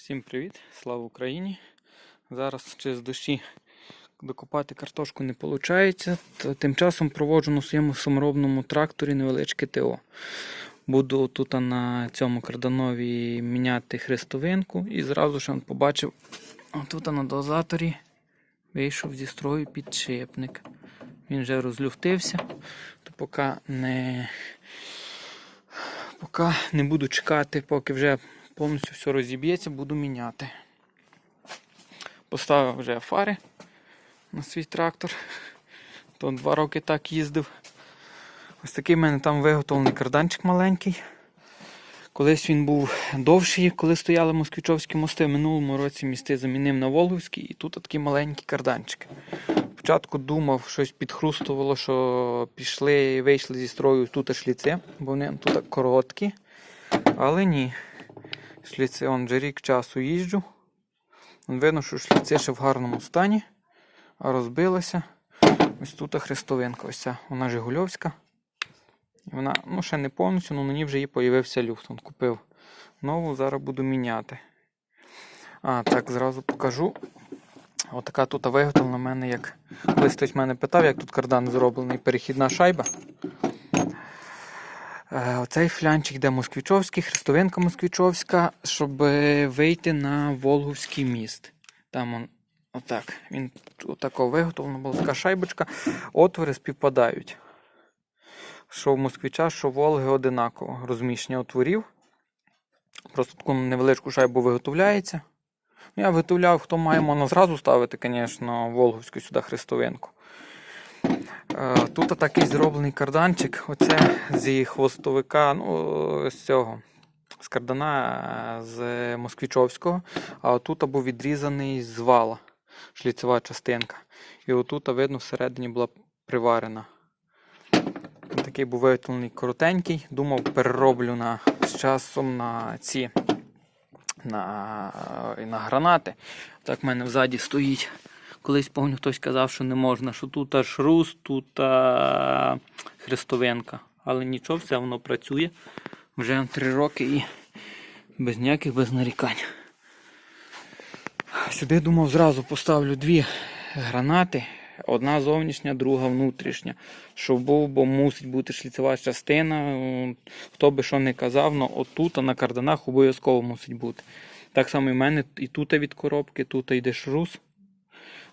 Всім привіт, слава Україні. Зараз через дощі докопати картошку не виходить, тим часом проводжу на своєму саморобному тракторі невеличке ТО. Буду тут на цьому карданові міняти хрестовинку і зразу ж побачив, тут на дозаторі вийшов зі строю підшипник. Він вже розлюфтився, то поки не, поки не буду чекати, поки вже повністю все розіб'ється, буду міняти. Поставив вже фари на свій трактор. То два роки так їздив. Ось такий в мене там виготовлений карданчик маленький. Колись він був довший, коли стояли москвичовські мости. В минулому році місти замінив на Волговський і тут такий маленький карданчик. Спочатку думав, щось підхрустувало, що пішли і вийшли зі строю тут шліци, бо вони тут короткі. Але ні. Шліци он вже рік часу їжджу. Видно, що шліци ще в гарному стані, а розбилася. Ось тут хрестовинка, ось ця, вона Жигульовська. Вона ну, ще не повністю, але на ній вже її появився люфт. Он купив нову, зараз буду міняти. А, так, зразу покажу. Отака тут виготовлена в мене, як колись хтось мене питав, як тут кардан зроблений, перехідна шайба. Е, Оцей флянчик, де москвичовський, хрестовинка москвичовська, щоб вийти на Волговський міст. Там он, отак. Він отако виготовлено, була така шайбочка. Отвори співпадають. Що в москвича, що Волги одинаково. Розміщення отворів. Просто таку невеличку шайбу виготовляється. Ну, Я виготовляв, хто має, можна зразу ставити, звісно, Волговську сюди хрестовинку. Е, Тут такий зроблений карданчик. Оце зі хвостовика, ну, з цього, з кардана е, з Москвичовського, а отут був відрізаний з вала, шліцева частинка. І отут, видно, всередині була приварена. Такий був виготовлений коротенький. Думав, перероблю на, з часом на ці на, е, на гранати. Так в мене взаді стоїть. Колись пам'ятаю, хтось казав, що не можна, що тут аж шрус, тут а, хрестовинка. Але нічого, все воно працює. Вже три роки і без ніяких без нарікань. Сюди думав, зразу поставлю дві гранати. Одна зовнішня, друга внутрішня. Щоб був, бо мусить бути шліцева частина. Хто би що не казав, але отут а на карданах обов'язково мусить бути. Так само і в мене і тут від коробки, тут йде шрус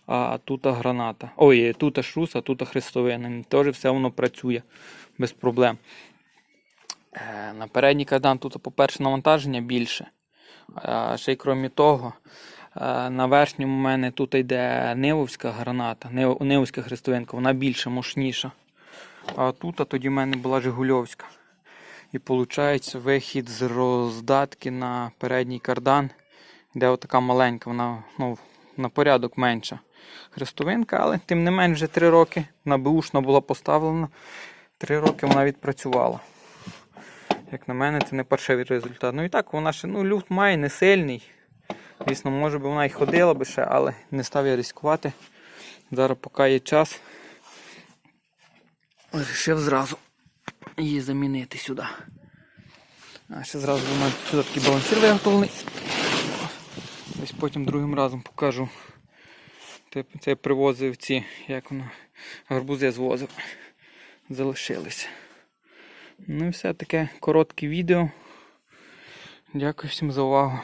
а тут граната. Ой, тут шрус, а тут хрестовина. Теж все воно працює без проблем. Е, На передній кардан тут, по-перше, навантаження більше. Ще й крім того, е, на верхньому у мене тут йде Нивовська граната, Нивовська хрестовинка, вона більша, мощніша. А тут тоді в мене була Жигульовська. І виходить вихід з роздатки на передній кардан. Йде отака маленька, вона ну, на порядок менша хрестовинка, але тим не менш вже 3 роки на бушна була поставлена. 3 роки вона відпрацювала. Як на мене, це не перший результат. Ну і так, вона ще ну, люфт має не сильний. Звісно, може би вона і ходила би ще, але не став я ризикувати. Зараз поки є час. Вирішив зразу її замінити сюди. А ще зразу у мене сюди такий балансир виготовлений. Ось потім другим разом покажу. Це, я привозив ці, як воно, гарбузи звозив. Залишилися. Ну і все таке коротке відео. Дякую всім за увагу.